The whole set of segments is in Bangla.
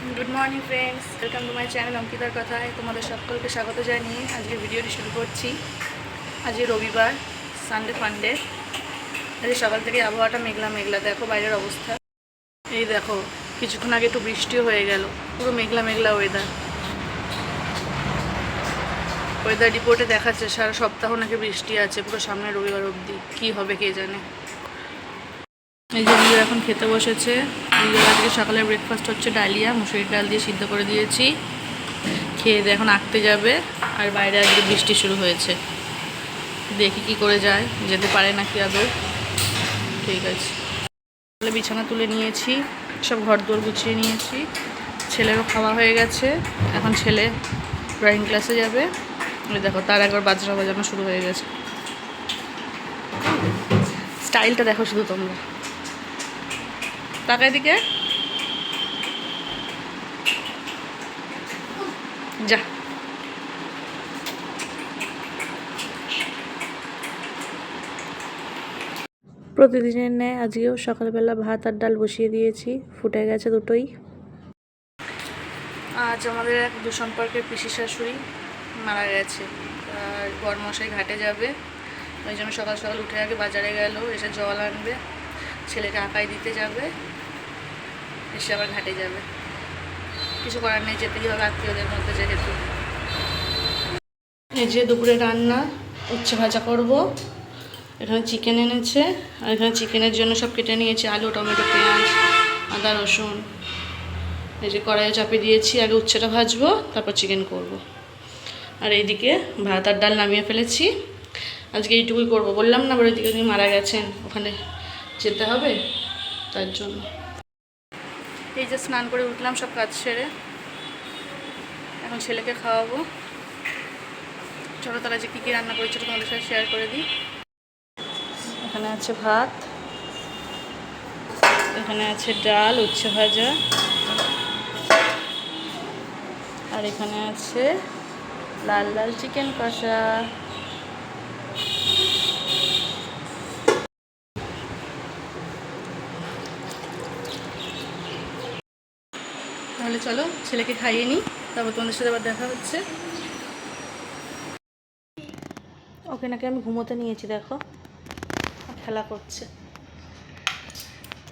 Good morning friends welcome to my channel অঙ্কিতার কথায় তোমাদের সকলকে স্বাগত জানিয়ে আজকে ভিডিওটি শুরু করছি। আজকে রবিবার সানডে ফান্ডে আজকে সকাল থেকে আবহাওয়াটা মেঘলা মেঘলা। দেখো বাইরের অবস্থা। এই দেখো, কিছুক্ষণ আগে একটু বৃষ্টিও হয়ে গেল। পুরো মেঘলা মেঘলা ওয়েদার ওয়েদার রিপোর্টে দেখাচ্ছে, সারা সপ্তাহ নাকি বৃষ্টি আছে। পুরো সামনে রবিবার অবধি। কী হবে কে জানে? এই যে রিও এখন খেতে বসেছে। রিওর আজকে সকালে ব্রেকফাস্ট হচ্ছে ডালিয়া, মুসুরির ডাল দিয়ে সিদ্ধ করে দিয়েছি। খেয়ে দিয়ে এখন আঁকতে যাবে। আর বাইরে আজকে বৃষ্টি শুরু হয়েছে। দেখি কি করে যায়। যেতে পারে নাকি আদৌ। ঠিক আছে। তাহলে বিছানা তুলে নিয়েছি। সব ঘর দোর গুছিয়ে নিয়েছি। ছেলেরও খাওয়া হয়ে গেছে। এখন ছেলে ড্রয়িং ক্লাসে যাবে। দেখো, তার একবার বাজনা বাজানো শুরু হয়ে গেছে। স্টাইলটা দেখো শুধু তোমরা। তাকায় দিকে। যা। প্রতিদিনের ন্যায় আজকেও সকালবেলা ভাত আর ডাল বসিয়ে দিয়েছি। ফুটে গেছে দুটোই। আজ আমাদের এক দু দুসম্পর্কের পিসি শাশুড়ি মারা গেছে। আর বরমশাই ঘাটে যাবে। ওই জন্য সকাল সকাল উঠে আগে বাজারে গেল এসে জল আনবে। ছেলেকে আঁকাই দিতে যাবে। এসে আবার ঘাটে যাবে। কিছু করার নেই যেতেই হবে আত্মীয়দের মধ্যে যেহেতু। এই যে দুপুরে রান্না, উচ্ছে ভাজা করব। এখানে চিকেন এনেছে, আর এখানে চিকেনের জন্য সব কেটে নিয়েছি, আলু, টমেটো, পেঁয়াজ, আদা, রসুন। এই যে কড়াইয়ে চাপে দিয়েছি, আগে উচ্ছেটা ভাজবো, তারপর চিকেন করব। আর এইদিকে ভাত আর ডাল নামিয়ে ফেলেছি। আজকে এইটুকুই করব। বললাম না ওই দিকে উনি মারা গেছেন, ওখানে যেতে হবে, তার জন্য। এই যে স্নান করে উঠলাম, সব কাজ সেরে এখন ছেলেকে খাওয়াবো। চলো তারা যে কী কী রান্না করেছিল তোমাদের সাথে শেয়ার করে দিই। এখানে আছে ভাত, এখানে আছে ডাল, উচ্ছে ভাজা, আর এখানে আছে লাল লাল চিকেন কষা। তাহলে চলো ছেলেকে খাইয়ে নিই, তারপর তোমাদের সাথে আবার দেখা হচ্ছে। ওকে নাকি আমি ঘুমোতে নিয়েছি, দেখো। খেলা করছে।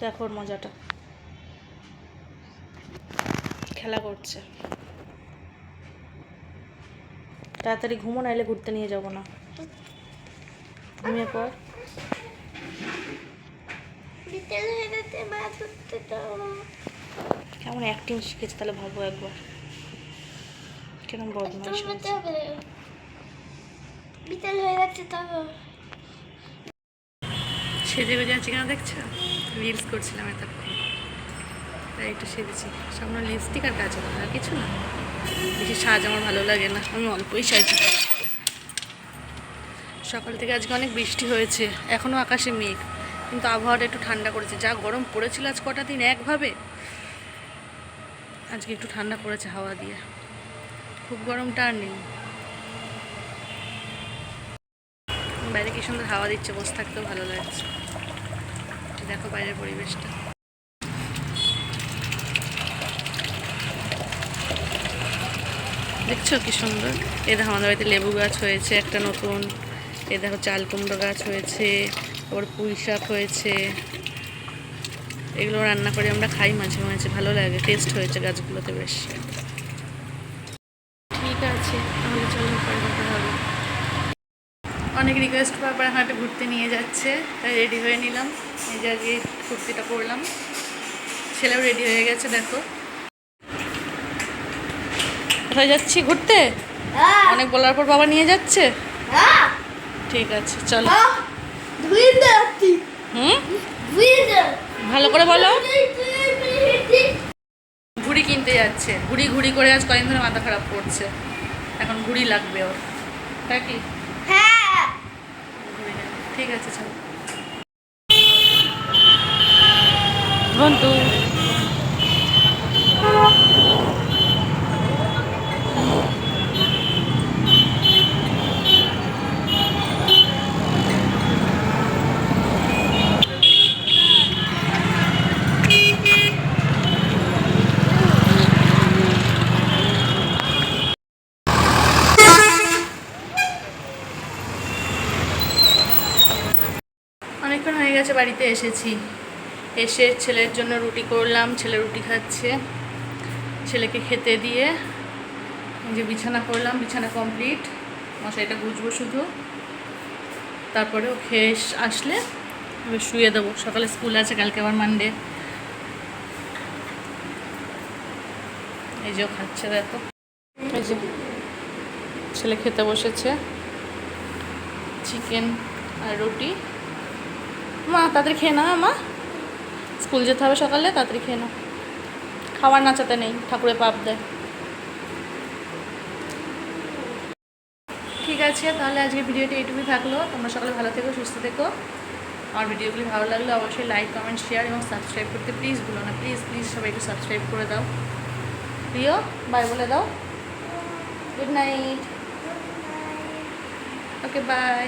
দেখো মজাটা। খেলা করছে। তাড়াতাড়ি ঘুমো নাইলে ঘুরতে নিয়ে যাব না। ঘুমিয়ে পর বিকেল হয়ে যাও কেমন অ্যাক্টিং শিখেছে তাহলে ভাবো একবার। কেমন বদমাইশ বিকেল হয়ে যাচ্ছে তো। সেজে বেজে আছি কেন দেখছ? রিলস করছিলাম এতক্ষণ। তাই একটু সেজেছি। সামনে লিপস্টিক আর কাজল আর কিছু না। বেশি সাজ আমার ভালো লাগে না আমি অল্পই সাজি। সকাল থেকে আজকে অনেক বৃষ্টি হয়েছে এখনও আকাশে মেঘ। কিন্তু আবহাওয়াটা একটু ঠান্ডা করেছে। যা গরম পড়েছিল আজ কটা দিন একভাবে। আজকে একটু ঠান্ডা পড়েছে হাওয়া দিয়ে। খুব গরমটা আর নেই। বাইরে কি সুন্দর হাওয়া দিচ্ছে, বসে থাকতেও ভালো লাগছে। দেখো বাইরের পরিবেশটা। দেখছ কি সুন্দর? এ দেখো আমাদের বাড়িতে লেবু গাছ হয়েছে, একটা নতুন। এ দেখো চাল কুমড়ো গাছ হয়েছে, ওর পুঁই শাক হয়েছে। এগুলো রান্না করে আমরা খাই মাঝে মাঝে ভালো লাগে টেস্ট হয়েছে গাছগুলোতে বেশ। ঠিক আছে তাহলে চলো পরে দেখা হবে। অনেক রিকোয়েস্ট এখন একটা ঘুরতে নিয়ে যাচ্ছে তাই রেডি হয়ে নিলাম। এই যে আজকে কুর্তিটা পরলাম ছেলেও রেডি হয়ে গেছে দেখো। কোথায় যাচ্ছি ঘুরতে? অনেক বলার পর বাবা নিয়ে যাচ্ছে? ঠিক আছে চলো। হুম? ভালো করে বলো। ঘুড়ি কিনতে যাচ্ছে। ঘুড়ি ঘুড়ি করে আজ কয়েকদিন ধরে মাথা খারাপ করছে। এখন ঘুড়ি লাগবে ওর। তাই কি? হ্যাঁ। ঠিক আছে চলো। বন্ধু। হয়েছে বাড়িতে এসেছি। এসে ছেলের জন্য রুটি করলাম, ছেলে রুটি খাচ্ছে। ছেলেকে খেতে দিয়ে যে বিছানা করলাম, বিছানা কমপ্লিট মশাইটা গুজবো শুধু। তারপরে ও খেয়ে আসলে এবার শুয়ে দেবো। সকালে স্কুল আছে, কালকে আবার মানডে এই যে খাচ্ছে দেখো। এই যে ছেলে খেতে বসেছে। চিকেন আর রুটি। মা তাড়াতাড়ি খেয়ে না মা। স্কুল যেতে হবে সকালে তাড়াতাড়ি খেয়ে নাও। খাবার নাচাতে নেই ঠাকুরের পাপ দেয়। ঠিক আছে তাহলে আজকে ভিডিওটা এইটুকুই থাকল। তোমরা সকালে ভালো থেকো সুস্থ থেকো। আমার ভিডিওগুলি ভালো লাগলে অবশ্যই লাইক কমেন্ট শেয়ার এবং সাবস্ক্রাইব করতে প্লিজ ভুলো না। প্লিজ প্লিজ সবাই একটু সাবস্ক্রাইব করে দাও। প্রিয় বাই বলে দাও। Good night okay bye